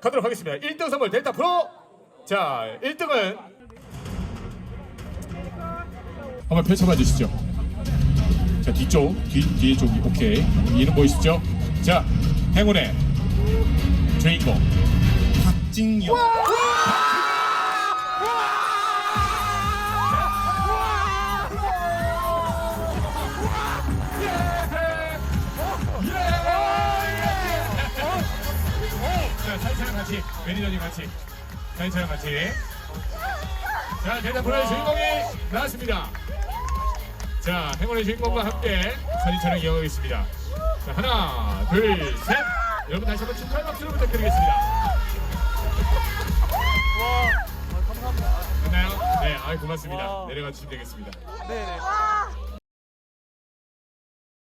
가도록 하겠습니다. 1등 선물 델타 프로. 자, 1등은 한번 펼쳐봐 주시죠. 자, 뒤쪽, 뒤 뒤에 쪽이 오케이. 이는 보이시죠? 자, 행운의 주인공. 박진영 같이 매니저님 같이 사이처럼 같이. 자, 델타 프로의 주인공이 나왔습니다. 자, 행운의 주인공과 함께 사진 촬영 이어가겠습니다. 자, 하나, 둘, 셋. 여러분 다시 한번 축하의 박수를 부탁드리겠습니다. 됐나요? 네, 아이 고맙습니다. 내려가 주시면 되겠습니다. 네네.